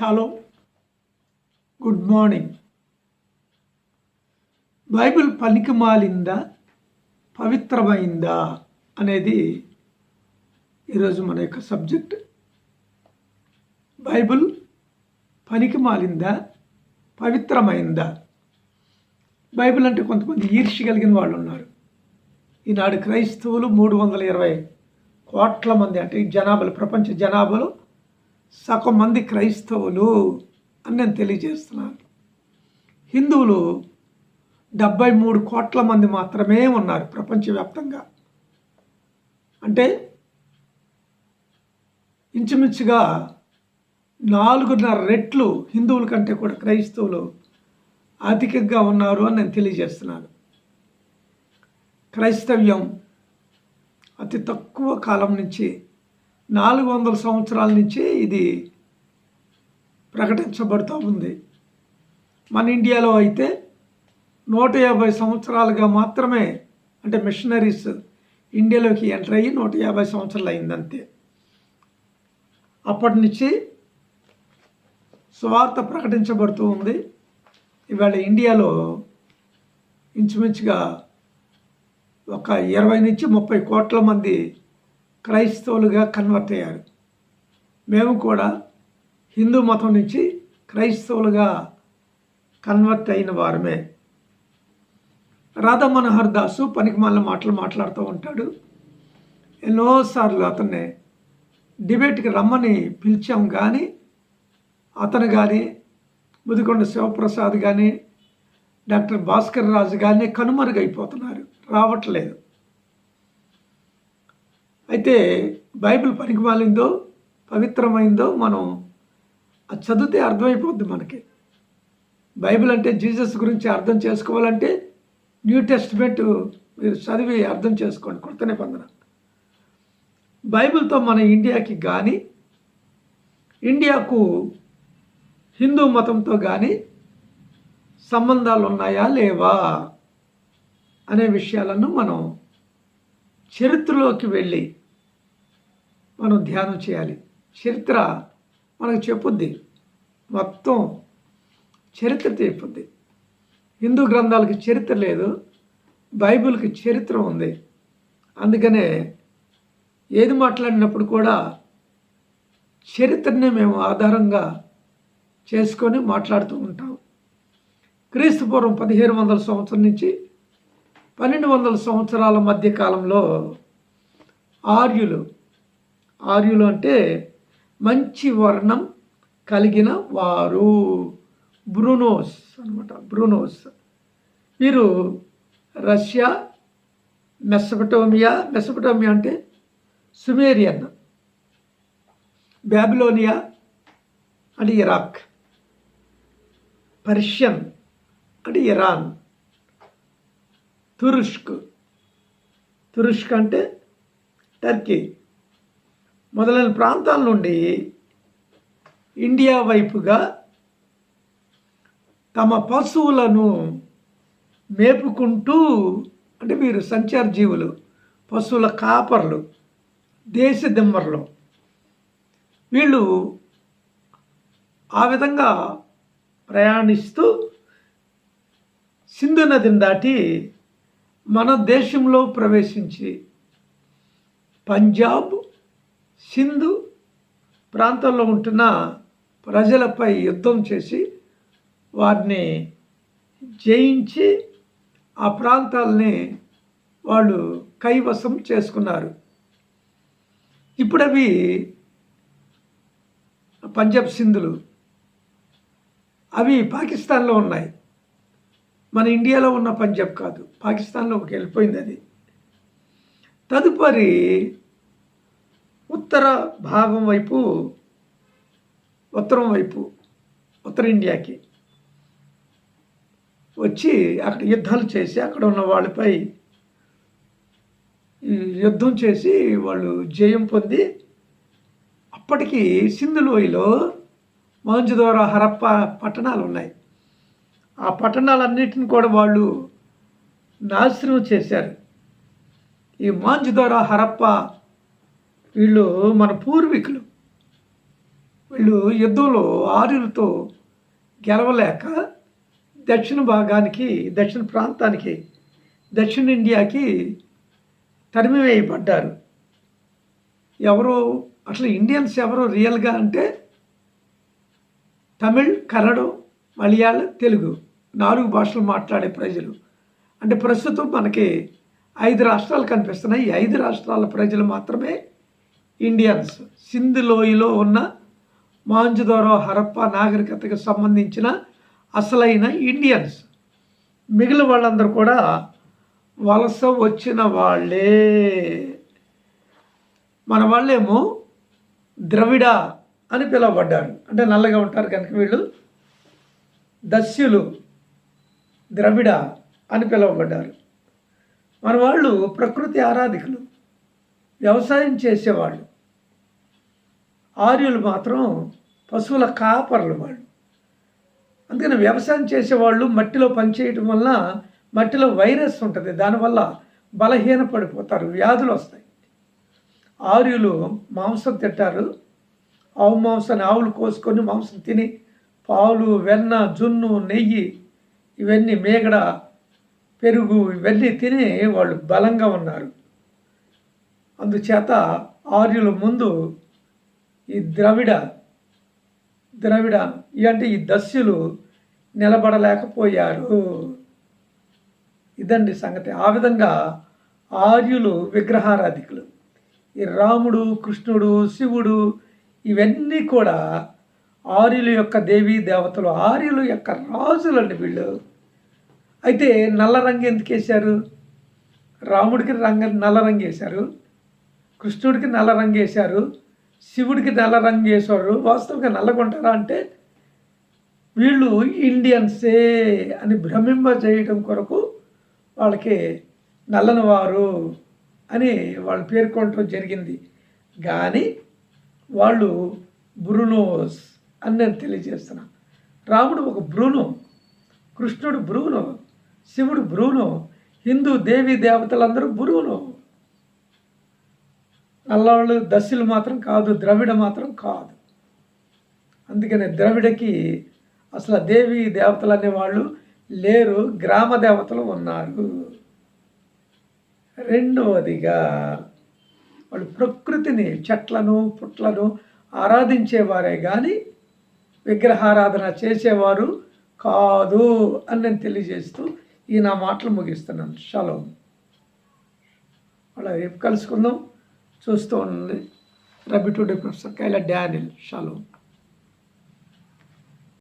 Shallow good morning Bible పనికిమాలిందా? పవిత్రమైందా? అనేది ఈరోజు మన యొక్క సబ్జెక్ట్ బైబిల్ పనికిమాలిందా? పవిత్రమైందా? బైబిల్ అంటే కొంతమంది ఈర్ష్య కలిగిన వాళ్ళు ఉన్నారు. ఈనాడు క్రైస్తవులు మూడు వందల ఇరవై కోట్ల మంది అంటే ఈ జనాభాలు ప్రపంచ జనాభాలో సగం మంది క్రైస్తవులు అని నేను తెలియజేస్తున్నాను. హిందువులు డెబ్బై మూడు కోట్ల మంది మాత్రమే ఉన్నారు ప్రపంచవ్యాప్తంగా. అంటే ఇంచుమించుగా నాలుగున్నర రెట్లు హిందువుల కంటే కూడా క్రైస్తవులు అధికంగా ఉన్నారు అని నేను తెలియజేస్తున్నాను. క్రైస్తవ్యం అతి తక్కువ కాలం నుంచి నాలుగు వందల సంవత్సరాల నుంచి ఇది ప్రకటించబడుతూ ఉంది. మన ఇండియాలో అయితే నూట యాభై సంవత్సరాలుగా మాత్రమే అంటే మిషనరీస్ ఇండియాలోకి ఎంటర్ అయ్యి నూట యాభై సంవత్సరాలు అయిందంతే. అప్పటి నుంచి స్వార్థ ప్రకటించబడుతూ ఉంది. ఇవాళ ఇండియాలో ఇంచుమించుగా ఒక ఇరవై నుంచి ముప్పై కోట్ల మంది క్రైస్తవులుగా కన్వర్ట్ అయ్యారు. మేము కూడా హిందూ మతం నుంచి క్రైస్తవులుగా కన్వర్ట్ అయిన వారమే. రాధా మనోహర్ దాసు పనికిమాల మాటలు మాట్లాడుతూ ఉంటాడు. ఎన్నోసార్లు అతన్ని డిబేట్కి రమ్మని పిలిచాం కానీ అతను కానీ ముదికొండ శివప్రసాద్ కానీ డాక్టర్ భాస్కర్ రాజు కానీ కనుమరుగైపోతున్నారు. రావట్లేదు. అయితే బైబిల్ పనికిమాలిందో పవిత్రమైందో మనం అది చదివితే అర్థమైపోద్ది మనకి. బైబిల్ అంటే జీసస్ గురించి అర్థం చేసుకోవాలంటే న్యూ టెస్ట్మెంట్ మీరు చదివి అర్థం చేసుకోండి కొత్త నిబంధన బైబిల్తో మన ఇండియాకి కానీ ఇండియాకు హిందూ మతంతో కానీ సంబంధాలు ఉన్నాయా లేవా అనే విషయాలను మనం చరిత్రలోకి వెళ్ళి మనం ధ్యానం చేయాలి. చరిత్ర మనకు చెప్పుద్ది. మొత్తం చరిత్ర చెప్పుద్ది. హిందూ గ్రంథాలకి చరిత్ర లేదు. బైబిల్కి చరిత్ర ఉంది. అందుకనే ఏది మాట్లాడినప్పుడు కూడా చరిత్రనే మేము ఆధారంగా చేసుకొని మాట్లాడుతూ ఉంటాం. క్రీస్తు పూర్వం పదిహేను వందల సంవత్సరం నుంచి పన్నెండు వందల సంవత్సరాల మధ్య కాలంలో ఆర్యులు ఆర్యులు అంటే మంచి వర్ణం కలిగిన వారు. బ్రూనోస్ అనమాట బ్రూనోస్. వీరు రష్యా మెసపటోమియా మెసపటోమియా అంటే సుమేరియన్ బ్యాబిలోనియా అంటే ఇరాక్ పర్షియన్ అంటే ఇరాన్ తురుష్క్. తురుష్క్ అంటే టర్కీ. మొదలైన ప్రాంతాల నుండి ఇండియా వైపుగా తమ పశువులను మేపుకుంటూ అంటే మీరు సంచార జీవులు పశువుల కాపర్లు దేశ దిమ్మర్లు. వీళ్ళు ఆ విధంగా ప్రయాణిస్తూ సింధు నదిని దాటి మన దేశంలో ప్రవేశించి పంజాబ్ సింధు ప్రాంతంలో ఉంటున్న ప్రజలపై యుద్ధం చేసి వారిని జయించి ఆ ప్రాంతాలని వాళ్ళు కైవసం చేసుకున్నారు. ఇప్పుడు అవి పంజాబ్ సింధులు. అవి పాకిస్తాన్లో ఉన్నాయి. మన ఇండియాలో ఉన్న పంజాబ్ కాదు. పాకిస్తాన్లోకి వెళ్ళిపోయింది అది. తదుపరి ఉత్తర భాగం వైపు ఉత్తరం వైపు ఉత్తర ఇండియాకి వచ్చి అక్కడ యుద్ధాలు చేసి అక్కడ ఉన్న వాళ్ళపై యుద్ధం చేసి వాళ్ళు జయం పొంది అప్పటికి సింధులోయలో మోహంజోదారో హరప్ప పట్టణాలు ఉన్నాయి. ఆ పట్టణాలన్నిటిని కూడా వాళ్ళు నాశనం చేశారు. ఈ మాంజుదోర హరప్ప వీళ్ళు మన పూర్వీకులు. వీళ్ళు యుద్ధంలో ఆర్యులతో గెలవలేక దక్షిణ భాగానికి దక్షిణ ప్రాంతానికి దక్షిణ ఇండియాకి తరిమివేయబడ్డారు. ఎవరు? అసలు ఇండియన్స్ ఎవరు? రియల్గా అంటే తమిళ్ కన్నడం మలయాళం తెలుగు నాలుగు భాషలు మాట్లాడే ప్రజలు. అంటే ప్రస్తుతం మనకి ఐదు రాష్ట్రాలు కనిపిస్తున్నాయి. ఈ ఐదు రాష్ట్రాల ప్రజలు మాత్రమే ఇండియన్స్ సింధు లోయలో ఉన్న మాంజుదోరో హరప్ప నాగరికతకు సంబంధించిన అసలైన ఇండియన్స్ మిగిలిన వాళ్ళందరూ కూడా వలస వచ్చిన వాళ్ళే. మన వాళ్ళేమో ద్రవిడ అని పిలువబడ్డారు. అంటే నల్లగా ఉంటారు కనుక వీళ్ళు. దస్యులు ద్రవిడ అని పిలువబడ్డారు. మన వాళ్ళు ప్రకృతి ఆరాధికులు. వ్యవసాయం చేసేవాళ్ళు. ఆర్యులు మాత్రం పశువుల కాపర్లు వాళ్ళు. అందుకని వ్యవసాయం చేసేవాళ్ళు మట్టిలో పనిచేయటం వల్ల మట్టిలో వైరస్ ఉంటుంది దానివల్ల బలహీన పడిపోతారు వ్యాధులు వస్తాయి. ఆర్యులు మాంసం తింటారు ఆవు మాంసాన్ని ఆవులు కోసుకొని మాంసం తిని పాలు వెన్న జున్ను నెయ్యి ఇవన్నీ మేగడ పెరుగు ఇవన్నీ తిని వాళ్ళు బలంగా ఉన్నారు. అందుచేత ఆర్యుల ముందు ఈ ద్రవిడ ద్రవిడ అంటే ఈ దస్యులు నిలబడలేకపోయారు. ఇదండి సంగతి. ఆ విధంగా ఆర్యులు విగ్రహారాధికులు ఈ రాముడు కృష్ణుడు శివుడు ఇవన్నీ కూడా ఆర్యుల యొక్క దేవీ దేవతలు ఆర్యుల యొక్క రాజులండి వీళ్ళు. అయితే నల్ల రంగు ఎందుకు వేశారు? రాముడికి రంగు నల్ల రంగు వేశారు. కృష్ణుడికి నల్ల రంగు వేశారు. శివుడికి నల్ల రంగు వేశారు వాస్తవంగా నల్లగొంటారా అంటే వీళ్ళు ఇండియన్సే అని భ్రమింప చేయడం కొరకు వాళ్ళకి నల్లని వారు అని వాళ్ళు పేర్కొనటం జరిగింది. కానీ వాళ్ళు బ్రూనోస్ అని నేను తెలియజేస్తున్నా. రాముడు ఒక బ్రూను కృష్ణుడు బ్రూను శివుడు బ్రూను హిందూ దేవీ దేవతలందరూ బ్రూను. నల్లవాళ్ళు దశలు మాత్రం కాదు ద్రవిడ మాత్రం కాదు. అందుకనే ద్రవిడకి అసలు దేవి దేవతలు అనేవాళ్ళు లేరు గ్రామ దేవతలు ఉన్నారు. రెండవదిగా వాళ్ళు ప్రకృతిని చెట్లను పుట్లను ఆరాధించేవారే కానీ విగ్రహారాధన చేసేవారు కాదు అని నేను తెలియజేస్తూ ఈ నా మాటలు ముగిస్తున్నాను. షలో. అలా రేపు కలుసుకుందాం. చూస్తూ ఉండండి. Rabbi professor Kayla Daniel shalom.